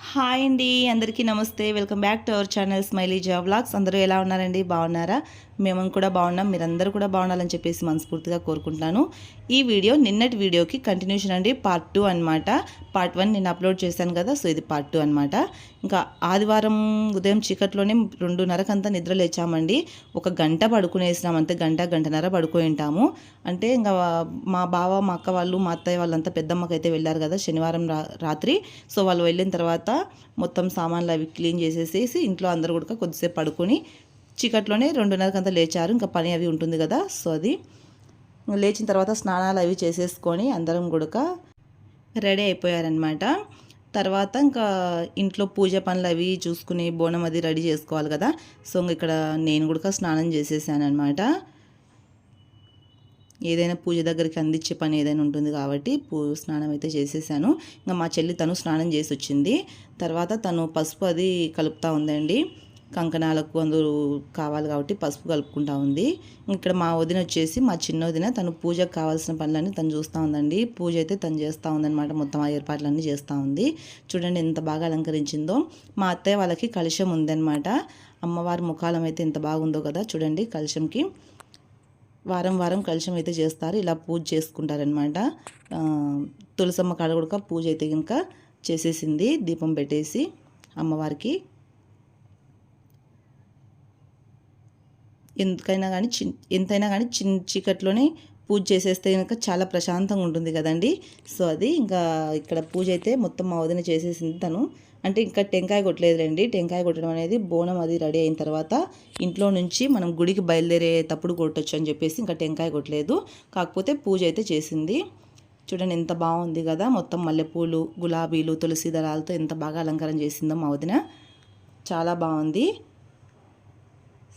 Hi అండి అందరికీ నమస్తే. Welcome back to our channel smiley job vlogs అందరూ ఎలా ఉన్నారండి? బాగున్నారా? మేము కూడా బాగున్నాం మీరందరూ కూడా బాగుండాలని చెప్పేసి మనస్ఫూర్తిగా కోరుకుంటున్నాను. ఈ వీడియో నిన్నటి వీడియోకి కంటిన్యూషన్ అండి. పార్ట్ టూ అనమాట పార్ట్ వన్ నేను అప్లోడ్ చేశాను కదా సో ఇది పార్ట్ టూ అనమాట ఇంకా ఆదివారం ఉదయం చీకట్లోనే రెండున్నరకంతా నిద్ర లేచామండి. ఒక గంట పడుకునేసినాం అంతే గంట గంటన్నర పడుకొని ఉంటాము. అంటే ఇంకా మా బావ మా అక్క వాళ్ళు మా అత్తయ్య వాళ్ళంతా పెద్దమ్మకైతే వెళ్ళారు కదా శనివారం రా రాత్రి. సో వాళ్ళు వెళ్ళిన తర్వాత మొత్తం సామాన్లు అవి క్లీన్ చేసేసేసి ఇంట్లో అందరూ కూడా కొద్దిసేపు పడుకొని చీకట్లోనే రెండున్నరకంతా లేచారు. ఇంకా పని అవి ఉంటుంది కదా. సో అది లేచిన తర్వాత స్నానాలు అవి చేసేసుకొని అందరం కూడా రెడీ అయిపోయారనమాట తర్వాత ఇంకా ఇంట్లో పూజ పనులు అవి చూసుకుని బోనం అది రెడీ చేసుకోవాలి కదా. సో ఇక్కడ నేను కూడా స్నానం చేసేసాను అనమాట ఏదైనా పూజ దగ్గరికి అందించే పని ఏదైనా ఉంటుంది కాబట్టి పూ స్నానం అయితే చేసేసాను. ఇంకా మా చెల్లి తను స్నానం చేసి వచ్చింది. తర్వాత తను పసుపు అది కలుపుతూ ఉందండి. కంకణాలకు అందరూ కావాలి కాబట్టి పసుపు కలుపుకుంటా ఉంది. ఇక్కడ మా వదిన వచ్చేసి మా చిన్న వదిన తను పూజకు కావాల్సిన పనులన్నీ తను చూస్తూ ఉందండి. పూజ అయితే తను చేస్తూ ఉందన్నమాట. మొత్తం ఆ ఏర్పాట్లన్నీ చేస్తూ ఉంది. చూడండి ఎంత బాగా అలంకరించిందో. మా అత్తయ్య వాళ్ళకి కలుషం ఉందన్నమాట. అమ్మవారి ముఖాలం అయితే ఎంత బాగుందో కదా చూడండి కలుషంకి. వారం వారం కలుషం అయితే చేస్తారు. ఇలా పూజ చేసుకుంటారనమాట తులసమ్మ కాడ కూడా పూజ అయితే కనుక చేసేసింది. దీపం పెట్టేసి అమ్మవారికి ఎందుకైనా కానీ చి ఎంతైనా కానీ చిన్న చీకట్లోనే పూజ చేసేస్తే కనుక చాలా ప్రశాంతంగా ఉంటుంది కదండి. సో అది ఇంకా ఇక్కడ పూజ అయితే మొత్తం మా వదిన చేసేసింది తను. అంటే ఇంకా టెంకాయ కొట్టలేదులేండి. టెంకాయ కొట్టడం అనేది బోనం అది రెడీ అయిన తర్వాత ఇంట్లో నుంచి మనం గుడికి బయలుదేరేటప్పుడు కొట్టచ్చు అని చెప్పేసి ఇంకా టెంకాయ కొట్టలేదు. కాకపోతే పూజ అయితే చేసింది. చూడండి ఎంత బాగుంది కదా. మొత్తం మల్లెపూలు గులాబీలు తులసి దళాలతో ఎంత బాగా అలంకారం చేసిందో మా వదిన. చాలా బాగుంది.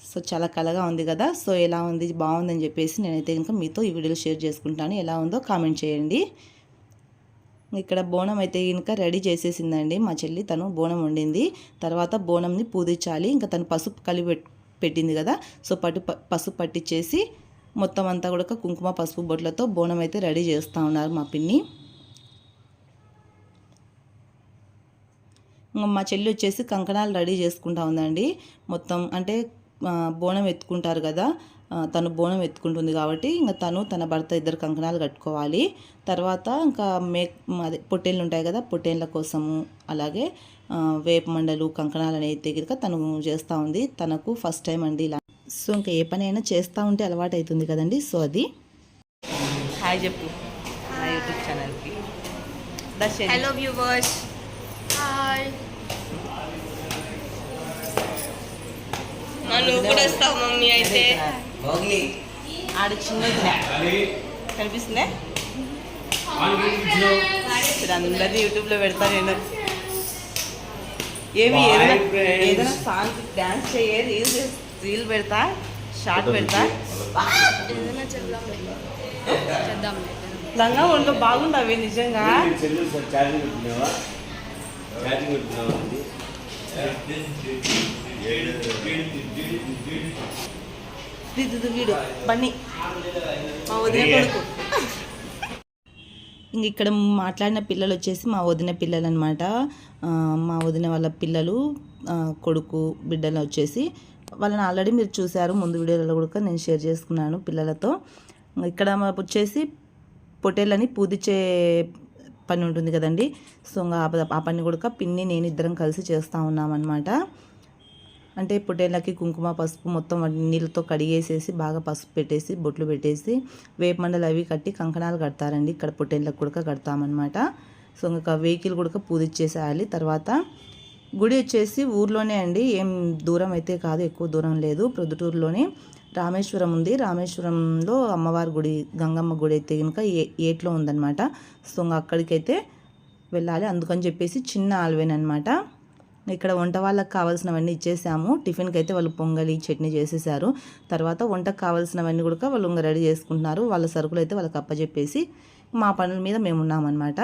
సో చాలా కలగా ఉంది కదా. సో ఎలా ఉంది? బాగుందని చెప్పేసి నేనైతే ఇంకా మీతో ఈ వీడియోలో షేర్ చేసుకుంటాను. ఎలా ఉందో కామెంట్ చేయండి. ఇక్కడ బోనం అయితే కనుక రెడీ చేసేసిందండి. మా చెల్లి తను బోనం వండింది. తర్వాత బోనంని పూజించాలి ఇంకా తను పసుపు కలిపి పెట్టింది కదా. సో పట్టు పసుపు పట్టించేసి మొత్తం అంతా కూడా కుంకుమ పసుపు బొట్లతో బోనం అయితే రెడీ చేస్తూ ఉన్నారు మా పిన్ని. మా చెల్లి వచ్చేసి కంకణాలు రెడీ చేసుకుంటా ఉందండి. మొత్తం అంటే బోనం ఎత్తుకుంటారు కదా తను బోనం ఎత్తుకుంటుంది కాబట్టి ఇంకా తను తన భర్త ఇద్దరు కంకణాలు కట్టుకోవాలి. తర్వాత ఇంకా మే అదే పొట్టేళ్ళు ఉంటాయి కదా పొట్టేళ్ళ కోసము అలాగే వేప మండలు కంకణాలు అనేది దగ్గర తను చేస్తూ ఉంది. తనకు ఫస్ట్ టైం అండి ఇలా. సో ఇంకా ఏ పని అయినా చేస్తూ ఉంటే అలవాటు అవుతుంది కదండి. సో అది. హాయ్ చెప్పు. నా యూట్యూబ్ ఛానల్కి. హలో వ్యూవర్స్ హాయ్ నువ్వు కూడా వస్తావు మమ్మీ అయితే. ఆడ చిన్నది. కనిపిస్తుందే? ఇప్పుడు అందరినీ యూట్యూబ్లో పెడతా నేను. ఏమి ఏదైనా ఏదైనా సాంగ్ డ్యాన్స్ చేయ రీల్ రీల్ పెడతా షార్ట్ పెడతా. ఏదైనా చేద్దాం చేద్దాం లంగా ఒంట్లో బాగుండవి నిజంగా. వీడు బన్నీ మా వదిన కొడుకు. ఇంక ఇక్కడ మాట్లాడిన పిల్లలు వచ్చేసి మా వదిన పిల్లలు అనమాట మా వదిన వాళ్ళ పిల్లలు కొడుకు బిడ్డలు వచ్చేసి వాళ్ళని ఆల్రెడీ మీరు చూశారు. ముందు వీడియోలలో కూడా నేను షేర్ చేసుకున్నాను పిల్లలతో. ఇక్కడ వచ్చేసి పొటేళ్ళని పూదిచ్చే పని ఉంటుంది కదండి. సో ఇంకా ఆ పని కూడా పిన్ని నేను ఇద్దరం కలిసి చేస్తూ ఉన్నామన్నమాట. అంటే పుట్టేళ్ళకి కుంకుమ పసుపు మొత్తం నీళ్ళతో కడిగేసేసి బాగా పసుపు పెట్టేసి బొట్లు పెట్టేసి వేపమండలు అవి కట్టి కంకణాలు కడతారండి. ఇక్కడ పొట్టేళ్ళకి కూడా కడతామన్నమాట. సో ఇంకా వెహికల్ కూడా పూజిచ్చేసేయాలి తర్వాత గుడి వచ్చేసి ఊర్లోనే అండి. ఏం దూరం అయితే కాదు ఎక్కువ దూరం లేదు. ప్రొద్దుటూరులోనే రామేశ్వరం ఉంది. రామేశ్వరంలో అమ్మవారి గుడి గంగమ్మ గుడి అయితే కనుక ఏ ఏట్లో ఉందన్నమాట. సో ఇంకా అక్కడికైతే వెళ్ళాలి. అందుకని చెప్పేసి చిన్న ఆల్వేన్ అనమాట ఇక్కడ వంట వాళ్ళకి కావాల్సినవన్నీ ఇచ్చేసాము. టిఫిన్కి అయితే వాళ్ళు పొంగలి చట్నీ చేసేసారు. తర్వాత వంటకు కావాల్సినవన్నీ కూడా వాళ్ళు ఇంకా రెడీ చేసుకుంటున్నారు. వాళ్ళ సరుకులు అయితే వాళ్ళకి అప్పచెప్పేసి మా పనుల మీద మేము ఉన్నామన్నమాట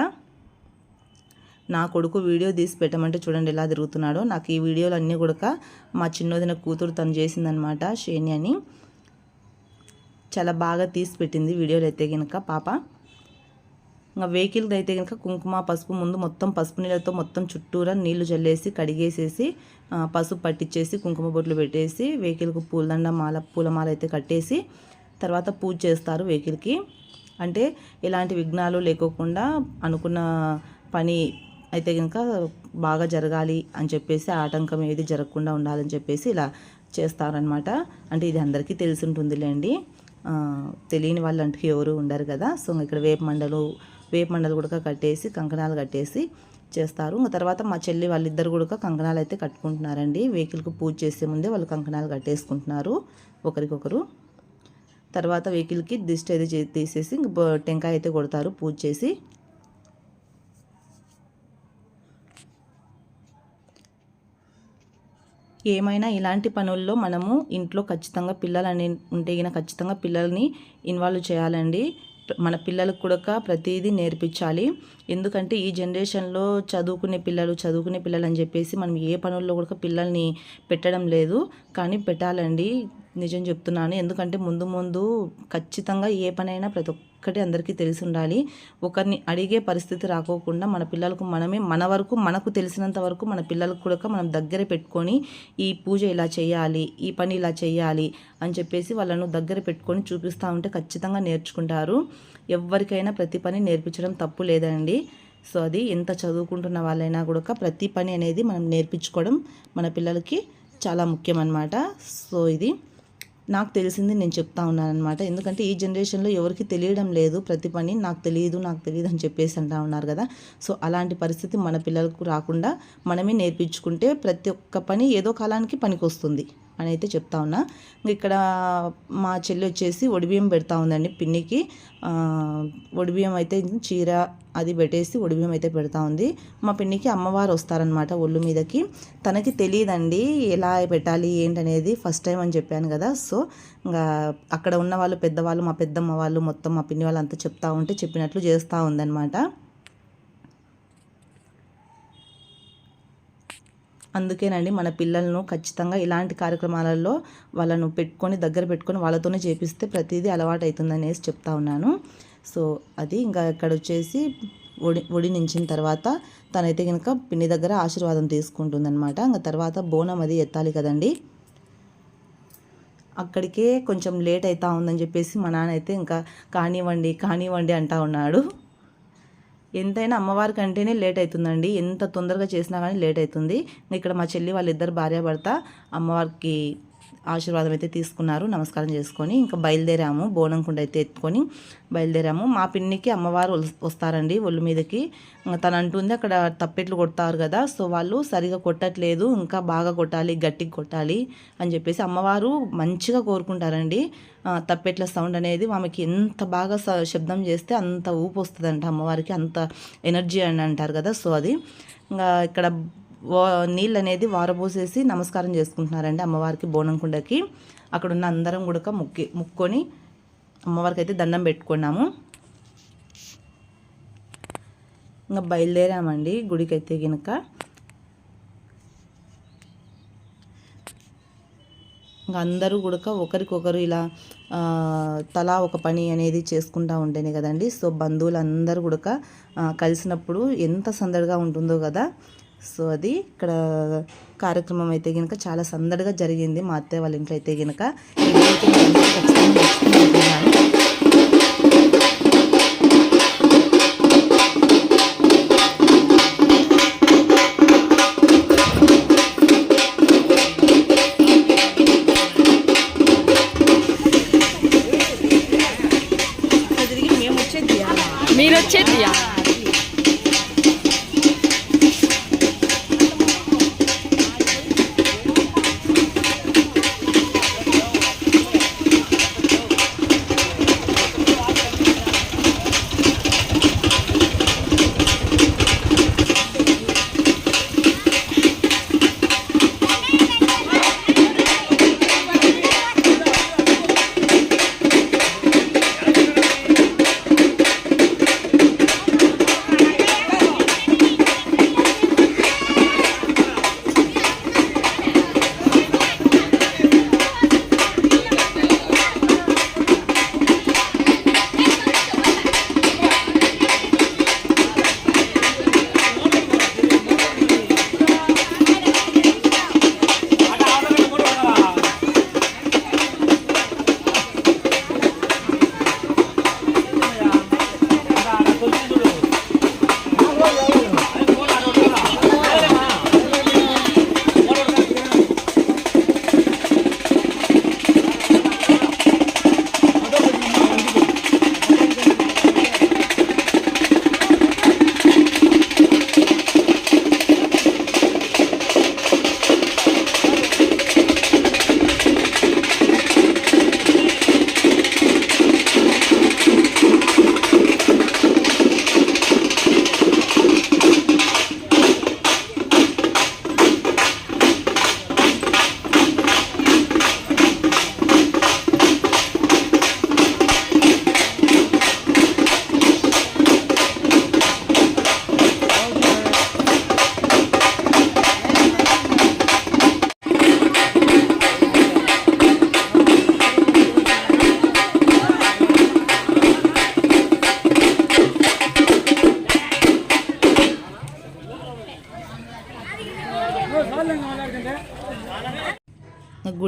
నా కొడుకు వీడియో తీసి పెట్టమంటే చూడండి ఎలా తిరుగుతున్నాడో. నాకు ఈ వీడియోలు అన్నీ కూడా మా చిన్నోదిన కూతురు తను చేసిందనమాట షేని అని. చాలా బాగా తీసి పెట్టింది వీడియోలు అయితే కనుక పాప. ఇంకా వెహికల్ది అయితే కనుక కుంకుమ పసుపు ముందు మొత్తం పసుపు నీళ్ళతో మొత్తం చుట్టూరా నీళ్ళు చల్లేసి కడిగేసేసి పసుపు పట్టించేసి కుంకుమ బొట్లు పెట్టేసి వెహికల్కి పూలదండ మాల పూలమాల అయితే కట్టేసి తర్వాత పూజ చేస్తారు వెహికల్కి. అంటే ఎలాంటి విఘ్నాలు లేకోకుండా అనుకున్న పని అయితే కనుక బాగా జరగాలి అని చెప్పేసి ఆటంకం ఏది జరగకుండా ఉండాలని చెప్పేసి ఇలా చేస్తారనమాట అంటే ఇది అందరికీ తెలిసి ఉంటుందిలేండి తెలియని వాళ్ళు అంటూ ఎవరు ఉండరు కదా. సో ఇక్కడ వేప మండలు వేప మండలు కూడా కట్టేసి కంకణాలు కట్టేసి చేస్తారు. ఇంకా తర్వాత మా చెల్లి వాళ్ళిద్దరు కూడా కంకణాలు అయితే కట్టుకుంటున్నారండి. వెహికల్కి పూజ చేసే ముందే వాళ్ళు కంకణాలు కట్టేసుకుంటున్నారు ఒకరికొకరు. తర్వాత వెహికల్కి దిష్టి అయితే తీసేసి ఇంక టెంకాయ అయితే కొడతారు పూజ చేసి. ఏమైనా ఇలాంటి పనుల్లో మనము ఇంట్లో ఖచ్చితంగా పిల్లలు అనే ఉంటే గిన ఖచ్చితంగా పిల్లల్ని ఇన్వాల్వ్ చేయాలండి. మన పిల్లలకు కూడా ప్రతిదీ నేర్పించాలి. ఎందుకంటే ఈ జనరేషన్లో చదువుకునే పిల్లలు చదువుకునే పిల్లలు అని చెప్పేసి మనం ఏ పనుల్లో కూడా పిల్లల్ని పెట్టడం లేదు. కానీ పెట్టాలండి. నిజం చెప్తున్నాను. ఎందుకంటే ముందు ముందు ఖచ్చితంగా ఏ పనైనా ప్రతి ఒక్కటి అందరికీ తెలిసి ఉండాలి ఒకరిని అడిగే పరిస్థితి రాకోకుండా మన పిల్లలకు మనమే మన వరకు మనకు తెలిసినంత వరకు మన పిల్లలకు కూడా మనం దగ్గర పెట్టుకొని ఈ పూజ ఇలా చేయాలి ఈ పని ఇలా చేయాలి అని చెప్పేసి వాళ్ళను దగ్గర పెట్టుకొని చూపిస్తూ ఉంటే ఖచ్చితంగా నేర్చుకుంటారు. ఎవరికైనా ప్రతి పని నేర్పించడం తప్పు లేదండి. సో అది ఎంత చదువుకుంటున్న వాళ్ళైనా కూడా ప్రతి పని అనేది మనం నేర్పించుకోవడం మన పిల్లలకి చాలా ముఖ్యం అన్నమాట సో ఇది. నాకు తెలిసింది నేను చెప్తా ఉన్నాను అనమాట ఎందుకంటే ఈ జనరేషన్లో ఎవరికి తెలియడం లేదు. ప్రతి పని నాకు తెలియదు నాకు తెలియదు అని చెప్పేసి అంటా ఉన్నారు కదా. సో అలాంటి పరిస్థితి మన పిల్లలకు రాకుండా మనమే నేర్పించుకుంటే ప్రతి ఒక్క పని ఏదో కాలానికి పనికి వస్తుంది అని అయితే చెప్తా ఉన్నా. ఇక్కడ మా చెల్లి వచ్చేసి ఒడిబియ్యం పెడతా ఉందండి పిన్నికి. ఒడిబియ్యం అయితే చీర అది పెట్టేసి ఒడిబియ్యం అయితే పెడతా ఉంది. మా పిన్నికి అమ్మవారు వస్తారనమాట ఒళ్ళు మీదకి. తనకి తెలియదండి ఎలా పెట్టాలి ఏంటనేది ఫస్ట్ టైం అని చెప్పాను కదా. సో ఇంకా అక్కడ ఉన్న వాళ్ళు పెద్దవాళ్ళు మా పెద్దమ్మ వాళ్ళు మొత్తం మా పిన్ని వాళ్ళు అంతా చెప్తా ఉంటే చెప్పినట్లు చేస్తూ ఉందన్నమాట. అందుకేనండి మన పిల్లలను ఖచ్చితంగా ఇలాంటి కార్యక్రమాలలో వాళ్ళను పెట్టుకొని దగ్గర పెట్టుకొని వాళ్ళతోనే చేపిస్తే ప్రతిదీ అలవాటు అవుతుంది అనేసి చెప్తా ఉన్నాను. సో అది ఇంకా ఇక్కడ వచ్చేసి ఒడి ఒడి నించిన తర్వాత తనైతే కనుక పిన్ని దగ్గర ఆశీర్వాదం తీసుకుంటుందనమాట ఇంకా తర్వాత బోనం అది ఎత్తాలి కదండి. అక్కడికే కొంచెం లేట్ అవుతా ఉందని చెప్పేసి మా నాన్న అయితే ఇంకా కానివ్వండి కానివ్వండి అంటా ఉన్నాడు. ఎంతైనా అమ్మవారికి అంటేనే లేట్ అవుతుందండి. ఎంత తొందరగా చేసినా కానీ లేట్ అవుతుంది. ఇక్కడ మా చెల్లి వాళ్ళిద్దరు భార్య భర్త అమ్మవారికి ఆశీర్వాదం అయితే తీసుకున్నారు. నమస్కారం చేసుకొని ఇంకా బయలుదేరాము. బోనం కుండ అయితే ఎత్తుకొని బయలుదేరాము. మా పిన్నికి అమ్మవారు వస్తారండి ఒళ్ళు మీదకి. తను అంటుంది అక్కడ తప్పెట్లు కొడతారు కదా సో వాళ్ళు సరిగా కొట్టట్లేదు ఇంకా బాగా కొట్టాలి గట్టిగా కొట్టాలి అని చెప్పేసి అమ్మవారు మంచిగా కోరుకుంటారండి. తప్పెట్ల సౌండ్ అనేది ఆమెకి ఎంత బాగా స- శబ్దం చేస్తే అంత ఊపు వస్తుందంట అమ్మవారికి అంత ఎనర్జీ అని అంటారు కదా సో అది. ఇంకా ఇక్కడ నీళ్ళు అనేది వారబోసేసి నమస్కారం చేసుకుంటున్నారండి అమ్మవారికి బోనం కుండకి అక్కడ ఉన్న అందరం కూడా ముక్కి ముక్కొని అమ్మవారికి అయితే దండం పెట్టుకున్నాము. ఇంకా బయలుదేరామండి గుడికి అయితే కనుక ఇంకా అందరూ కూడా ఒకరికొకరు ఇలా తలా ఒక పని అనేది చేసుకుంటూ ఉంటేనే కదండి. సో బంధువులు అందరూ కూడా కలిసినప్పుడు ఎంత సందడిగా ఉంటుందో కదా. సో అది ఇక్కడ కార్యక్రమం అయితే కనుక చాలా సందడిగా జరిగింది మా అత్తయ్య వాళ్ళ ఇంట్లో అయితే కనుక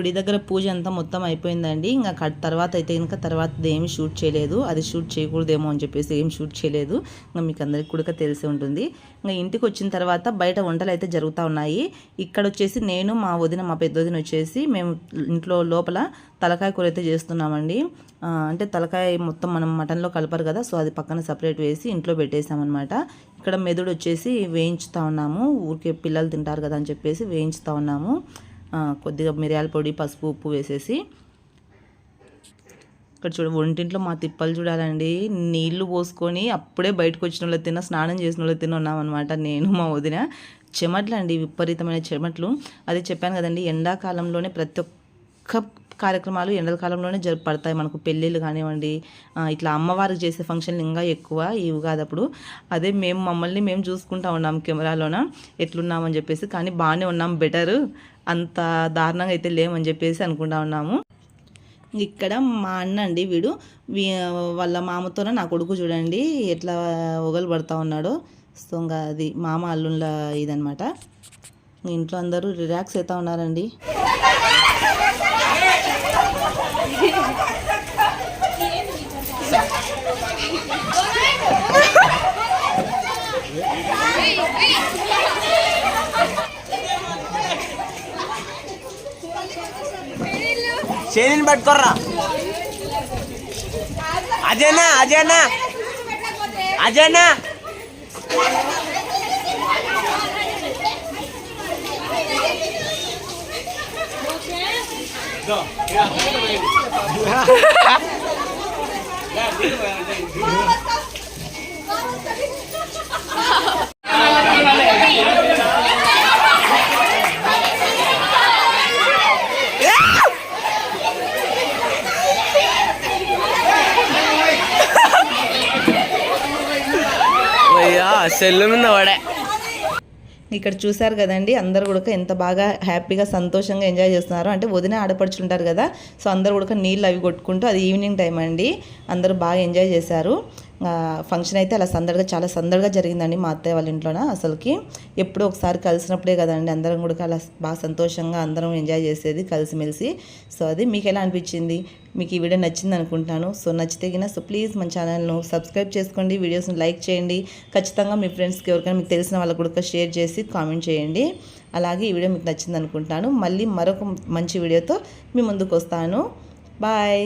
గుడి దగ్గర పూజ అంతా మొత్తం అయిపోయిందండి. ఇంకా తర్వాత అయితే ఇంకా తర్వాత ఏమి షూట్ చేయలేదు. అది షూట్ చేయకూడదేమో అని చెప్పేసి ఏం షూట్ చేయలేదు. ఇంకా మీకు అందరికి కూడా తెలిసి ఉంటుంది. ఇంకా ఇంటికి వచ్చిన తర్వాత బయట వంటలు అయితే జరుగుతూ ఉన్నాయి. ఇక్కడ వచ్చేసి నేను మా వదిన మా పెద్ద వదిన వచ్చేసి మేము ఇంట్లో లోపల తలకాయ కూర అయితే చేస్తున్నామండి. అంటే తలకాయ మొత్తం మనం మటన్లో కలపరు కదా సో అది పక్కన సపరేట్ వేసి ఇంట్లో పెట్టేసామన్నమాట ఇక్కడ మెదడు వచ్చేసి వేయించుతా ఉన్నాము. ఊరికే పిల్లలు తింటారు కదా అని చెప్పేసి వేయించుతా ఉన్నాము. కొద్దిగా మిరియాల పొడి పసుపు ఉప్పు వేసేసి ఇక్కడ చూడ ఒంటింట్లో మా తిప్పలు చూడాలండి. నీళ్ళు పోసుకొని అప్పుడే బయటకు వచ్చిన వాళ్ళు తిన్న స్నానం చేసిన వాళ్ళు తిన్న ఉన్నామన్నమాట నేను మా వదిన. చెమట్లు అండి విపరీతమైన చెమట్లు. అది చెప్పాను కదండి ఎండాకాలంలోనే ప్రతి ఒక్క కార్యక్రమాలు ఎండల కాలంలోనే జరు పడతాయి మనకు పెళ్ళిళ్ళు కానివ్వండి ఇట్లా అమ్మవారికి చేసే ఫంక్షన్లు ఇంకా ఎక్కువ ఇవి కాదప్పుడు అదే మేము మమ్మల్ని మేము చూసుకుంటా ఉన్నాం కెమెరాలోన. ఎట్లున్నామని చెప్పేసి కానీ బాగానే ఉన్నాం బెటర్. అంత దారుణంగా అయితే లేమని చెప్పేసి అనుకుంటా ఉన్నాము. ఇక్కడ మా అన్న అండి వీడు. వీ- వాళ్ళ మామతోనే నా కొడుకు చూడండి ఎట్లా ఒగలు పడతా ఉన్నాడో. సో ఇంకా అది మామ అల్లుళ్ళ ఇదనమాట ఇంట్లో అందరూ రిలాక్స్ అవుతా ఉన్నారండి. చేతిని పట్టుకోర్రా అజయనా అజయనా అజయనా అయ్యా సెల్లు మీద ఇక్కడ చూశారు కదండి అందరు కూడా ఎంత బాగా హ్యాపీగా సంతోషంగా ఎంజాయ్ చేస్తున్నారు. అంటే వదిన ఆడపడుచుంటారు కదా సో అందరు కూడా నీళ్ళు అవి కొట్టుకుంటూ అది ఈవినింగ్ టైం అండి. అందరూ బాగా ఎంజాయ్ చేశారు. ఫంక్షన్ అయితే అలా సందడిగా చాలా సందడిగా జరిగిందండి మా అత్తయ్య వాళ్ళ ఇంట్లోన అసలుకి. ఎప్పుడూ ఒకసారి కలిసినప్పుడే కదండి అందరం కూడా అలా బాగా సంతోషంగా అందరం ఎంజాయ్ చేసేది కలిసిమెలిసి. సో అది మీకు ఎలా అనిపించింది? మీకు ఈ వీడియో నచ్చింది అనుకుంటాను. సో నచ్చితే గిన సో ప్లీజ్ మన ఛానల్ను సబ్స్క్రైబ్ చేసుకోండి వీడియోస్ని లైక్ చేయండి. ఖచ్చితంగా మీ ఫ్రెండ్స్కి ఎవరికైనా మీకు తెలిసిన వాళ్ళకు కూడా షేర్ చేసి కామెంట్ చేయండి. అలాగే ఈ వీడియో మీకు నచ్చింది అనుకుంటాను. మళ్ళీ మరొక మంచి వీడియోతో మీ ముందుకు వస్తాను. బాయ్